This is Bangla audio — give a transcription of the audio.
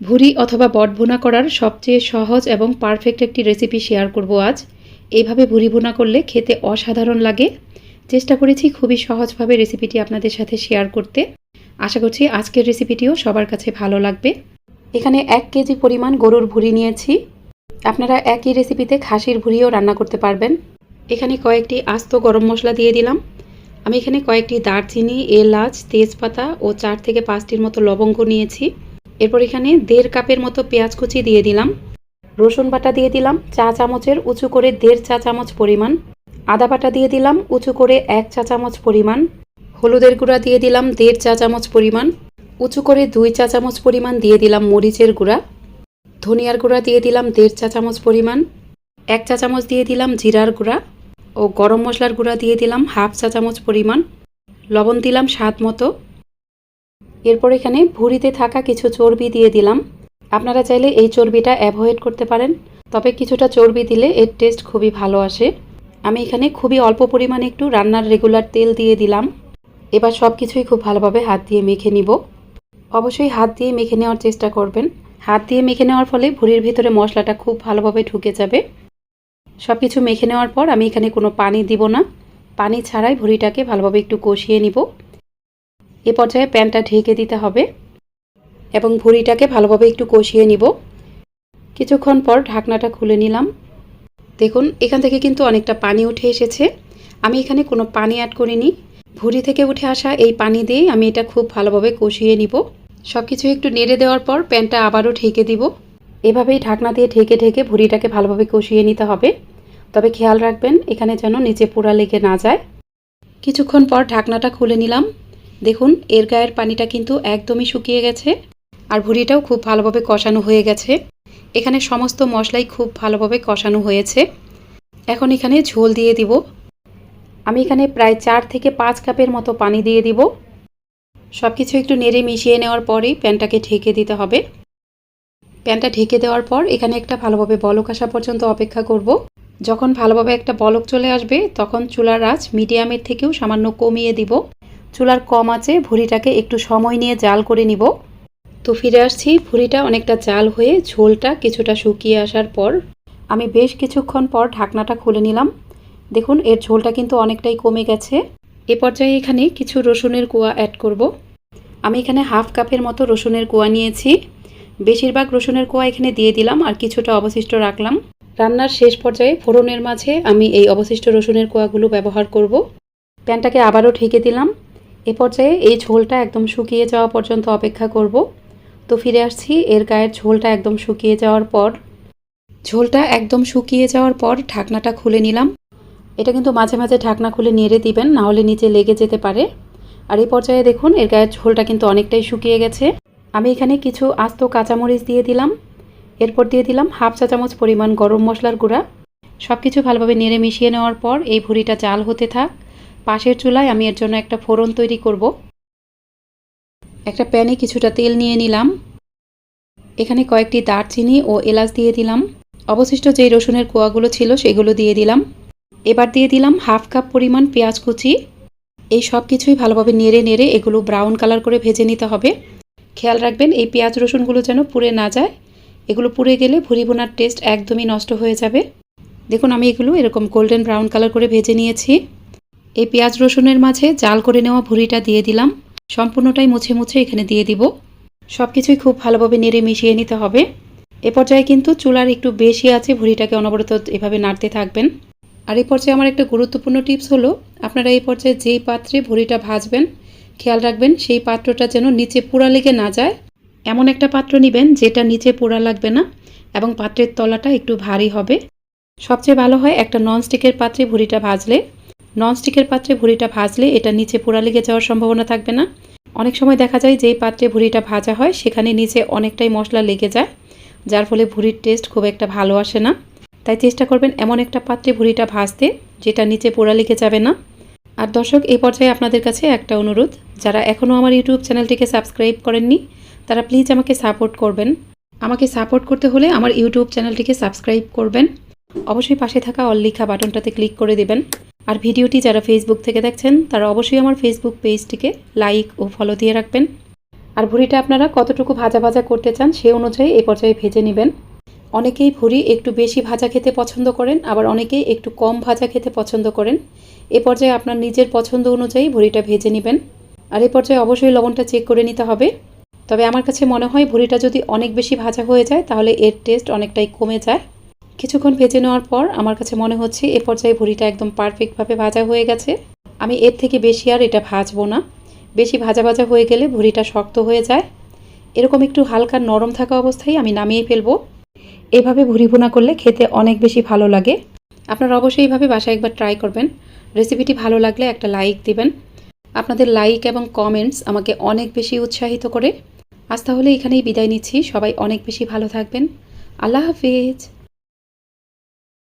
ভুরি অথবা বট ভুনা করার সবচেয়ে সহজ এবং পারফেক্ট একটি রেসিপি শেয়ার করব আজ। এইভাবে ভুরি ভুনা করলে খেতে অসাধারণ লাগে। চেষ্টা করেছি খুবই সহজভাবে রেসিপিটি আপনাদের সাথে শেয়ার করতে। আশা করছি আজকের রেসিপিটিও সবার কাছে ভালো লাগবে। এখানে এক কেজি পরিমাণ গরুর ভুরি নিয়েছি। আপনারা একই রেসিপিতে খাসির ভুড়িও রান্না করতে পারবেন। এখানে কয়েকটি আস্ত গরম মশলা দিয়ে দিলাম। আমি এখানে কয়েকটি দারচিনি, এলাচ, তেজপাতা ও চার থেকে পাঁচটির মতো লবঙ্গ নিয়েছি। এরপর এখানে দেড় কাপের মতো পেঁয়াজ কুচি দিয়ে দিলাম। রসুন বাটা দিয়ে দিলাম চা চামচের উঁচু করে দেড় চা চামচ পরিমাণ। আদা বাটা দিয়ে দিলাম উঁচু করে এক চা চামচ পরিমাণ। হলুদের গুঁড়া দিয়ে দিলাম দেড় চা চামচ পরিমাণ। উঁচু করে দুই চা চামচ পরিমাণ দিয়ে দিলাম মরিচের গুঁড়া। ধনিয়ার গুঁড়া দিয়ে দিলাম দেড় চা চামচ পরিমাণ। এক চা চামচ দিয়ে দিলাম জিরার গুঁড়া ও গরম মশলার গুঁড়া দিয়ে দিলাম হাফ চা চামচ পরিমাণ। লবণ দিলাম স্বাদ মতো। এরপর এখানে ভুঁড়িতে থাকা কিছু চর্বি দিয়ে দিলাম। আপনারা চাইলে এই চর্বিটা অ্যাভয়েড করতে পারেন, তবে কিছুটা চর্বি দিলে এর টেস্ট খুবই ভালো আসে। আমি এখানে খুবই অল্প পরিমাণে একটু রান্নার রেগুলার তেল দিয়ে দিলাম। এবার সব কিছুই খুব ভালোভাবে হাত দিয়ে মেখে নিব। অবশ্যই হাত দিয়ে মেখে নেওয়ার চেষ্টা করবেন। হাত দিয়ে মেখে নেওয়ার ফলে ভুঁড়ির ভিতরে মশলাটা খুব ভালোভাবে ঢুকে যাবে। সব কিছু মেখে নেওয়ার পর আমি এখানে কোনো পানি দিব না। পানি ছাড়াই ভুঁড়িটাকে ভালোভাবে একটু কষিয়ে নিব। এ পর্যায়ে প্যানটা ঢেকে দিতে হবে এবং ভুঁড়িটাকে ভালোভাবে একটু কষিয়ে নিব। কিছুক্ষণ পর ঢাকনাটা খুলে নিলাম। দেখুন, এখান থেকে কিন্তু অনেকটা পানি উঠে এসেছে। আমি এখানে কোনো পানি অ্যাড করিনি। ভুঁড়ি থেকে উঠে আসা এই পানি দিয়েই আমি এটা খুব ভালোভাবে কষিয়ে নিব। সব কিছু একটু নেড়ে দেওয়ার পর প্যানটা আবারও ঢেকে দিব। এভাবেই ঢাকনা দিয়ে ঢেকে ঢেকে ভুঁড়িটাকে ভালোভাবে কষিয়ে নিতে হবে। তবে খেয়াল রাখবেন, এখানে যেন নিচে পোড়া লেগে না যায়। কিছুক্ষণ পর ঢাকনাটা খুলে নিলাম। দেখুন, এর গায়ের পানিটা কিন্তু একদমই শুকিয়ে গেছে। আর ভুঁড়িটাও খুব ভালোভাবে কষানো হয়ে গেছে। এখানে সমস্ত মশলাই খুব ভালোভাবে কষানো হয়েছে। এখন এখানে ঝোল দিয়ে দিব। আমি এখানে প্রায় চার থেকে পাঁচ কাপের মতো পানি দিয়ে দিব। সব কিছু একটু নেড়ে মিশিয়ে নেওয়ার পরেই প্যানটাকে ঢেকে দিতে হবে। প্যানটা ঢেকে দেওয়ার পর এখানে একটা ভালোভাবে বলক আসা পর্যন্ত অপেক্ষা করব। যখন ভালোভাবে একটা বলক চলে আসবে, তখন চুলার আঁচ মিডিয়ামের থেকেও সামান্য কমিয়ে দিব। চুলার কম আছে, ভুঁড়িটাকে একটু সময় নিয়ে জাল করে নিব। তো ফিরে আসছি, ভুঁড়িটা অনেকটা জাল হয়ে ঝোলটা কিছুটা শুকিয়ে আসার পর আমি বেশ কিছুক্ষণ পর ঢাকনাটা খুলে নিলাম। দেখুন, এর ঝোলটা কিন্তু অনেকটাই কমে গেছে। এ পর্যায়ে এখানে কিছু রসুনের কুয়া অ্যাড করব। আমি এখানে হাফ কাপের মতো রসুনের কুয়া নিয়েছি। বেশিরভাগ রসুনের কোয়া এখানে দিয়ে দিলাম আর কিছুটা অবশিষ্ট রাখলাম। রান্নার শেষ পর্যায়ে ফোড়নের মাঝে আমি এই অবশিষ্ট রসুনের কোয়াগুলো ব্যবহার করব। প্যানটাকে আবারও ঢেকে দিলাম। এ পর্যায়ে এই ঝোলটা একদম শুকিয়ে যাওয়া পর্যন্ত অপেক্ষা করব। তো ফিরে আসছি, এর গায়ের ঝোলটা একদম শুকিয়ে যাওয়ার পর। ঝোলটা একদম শুকিয়ে যাওয়ার পর ঢাকনাটা খুলে নিলাম। এটা কিন্তু মাঝে মাঝে ঢাকনা খুলে নেড়ে দিবেন, না হলে নিচে লেগে যেতে পারে। আর এই পর্যায়ে দেখুন, এর গায়ের ঝোলটা কিন্তু অনেকটাই শুকিয়ে গেছে। আমি এখানে কিছু আস্ত কাঁচামরিচ দিয়ে দিলাম। এরপর দিয়ে দিলাম হাফ চা চামচ পরিমাণ গরম মশলার গুঁড়া। সব কিছু ভালোভাবে নেড়ে মিশিয়ে নেওয়ার পর এই ভুঁড়িটা চাল হতে থাক। পাশের চুলায় আমি এর জন্য একটা ফোড়ন তৈরি করব। একটা প্যানে কিছুটা তেল নিয়ে নিলাম। এখানে কয়েকটি দারচিনি ও এলাচ দিয়ে দিলাম। অবশিষ্ট যেই রসুনের কোয়াগুলো ছিল সেগুলো দিয়ে দিলাম। এবার দিয়ে দিলাম হাফ কাপ পরিমাণ পেঁয়াজ কুচি। এই সব কিছুই ভালোভাবে নেড়ে নেড়ে এগুলো ব্রাউন কালার করে ভেজে নিতে হবে। খেয়াল রাখবেন, এই পেঁয়াজ রসুনগুলো যেন পুড়ে না যায়। এগুলো পুড়ে গেলে ভুরি বোনার টেস্ট একদমই নষ্ট হয়ে যাবে। দেখুন, আমি এগুলো এরকম গোল্ডেন ব্রাউন কালার করে ভেজে নিয়েছি। এই পেঁয়াজ রসুনের মাঝে জাল করে নেওয়া ভুড়িটা দিয়ে দিলাম। সম্পূর্ণটাই মুছে মুছে এখানে দিয়ে দিব। সব কিছুই খুব ভালোভাবে নেড়ে মিশিয়ে নিতে হবে। এ পর্যায়ে কিন্তু চুলার একটু বেশি আছে, ভুড়িটাকে অনবরত এভাবে নাড়তে থাকবেন। আর এই পর্যায়ে আমার একটা গুরুত্বপূর্ণ টিপস হলো, আপনারা এই পর্যায়ে যেই পাত্রে ভুড়িটা ভাজবেন, খেয়াল রাখবেন সেই পাত্রটা যেন নিচে পোড়া লেগে না যায়। এমন একটা পাত্র নেবেন যেটা নিচে পোড়া লাগবে না এবং পাত্রের তলাটা একটু ভারী হবে। সবচেয়ে ভালো হয় একটা ননস্টিকের পাত্রে ভুড়িটা ভাজলে। ননস্টিকের পাত্রে ভুড়িটা ভাজলে এটা নিচে পোড়া লেগে যাওয়ার সম্ভাবনা থাকবে না। অনেক সময় দেখা যায় যেই পাত্রে ভুড়িটা ভাজা হয়, সেখানে নিচে অনেকটাই মশলা লেগে যায়, যার ফলে ভুড়ির টেস্ট খুব একটা ভালো আসে না। তাই চেষ্টা করবেন এমন একটা পাত্রে ভুড়িটা ভাজতে, যেটা নিচে পোড়া লেগে যাবে না। আর দর্শক, এই পর্যায়ে আপনাদের কাছে একটা অনুরোধ, যারা এখনও আমার ইউটিউব চ্যানেলটিকে সাবস্ক্রাইব করেননি, তারা প্লিজ আমাকে সাপোর্ট করবেন। আমাকে সাপোর্ট করতে হলে আমার ইউটিউব চ্যানেলটিকে সাবস্ক্রাইব করবেন। অবশ্যই পাশে থাকা অল লেখা বাটনটাতে ক্লিক করে দেবেন। আর ভিডিওটি যারা ফেসবুক থেকে দেখছেন, তারা অবশ্যই আমার ফেসবুক পেজটিকে লাইক ও ফলো দিয়ে রাখবেন। আর ভুড়িটা আপনারা কতটুকু ভাজা ভাজা করতে চান সে অনুযায়ী এই পর্যায়ে ভেজে নেবেন। অনেকেই ভুড়ি একটু বেশি ভাজা খেতে পছন্দ করেন, আবার অনেকেই একটু কম ভাজা খেতে পছন্দ করেন। এ পর্যায়ে আপনার নিজের পছন্দ অনুযায়ী ভুড়িটা ভেজে নেবেন। আর এ পর্যায়ে অবশ্যই লবণটা চেক করে নিতে হবে। তবে আমার কাছে মনে হয় ভুড়িটা যদি অনেক বেশি ভাজা হয়ে যায়, তাহলে এর টেস্ট অনেকটাই কমে যায়। কিছুক্ষণ ভেজে নেওয়ার পর আমার কাছে মনে হচ্ছে এ পর্যায়ে ভুড়িটা একদম পারফেক্টভাবে ভাজা হয়ে গেছে। আমি এর থেকে বেশি আর এটা ভাজবো না। বেশি ভাজা ভাজা হয়ে গেলে ভুড়িটা শক্ত হয়ে যায়। এরকম একটু হালকা নরম থাকা অবস্থায় আমি নামিয়ে ফেলব। এভাবে ভুড়ি ভুনা করলে খেতে অনেক বেশি ভালো লাগে। আপনারা অবশ্যই এইভাবে বাসায় একবার ট্রাই করবেন। রেসিপিটি ভালো লাগলে একটা লাইক দিবেন। আপনাদের লাইক এবং কমেন্টস আমাকে অনেক বেশি উৎসাহিত করে। আজ তাহলে এখানেই বিদায় নিচ্ছি। সবাই অনেক বেশি ভালো থাকবেন। আল্লাহ হাফিজ।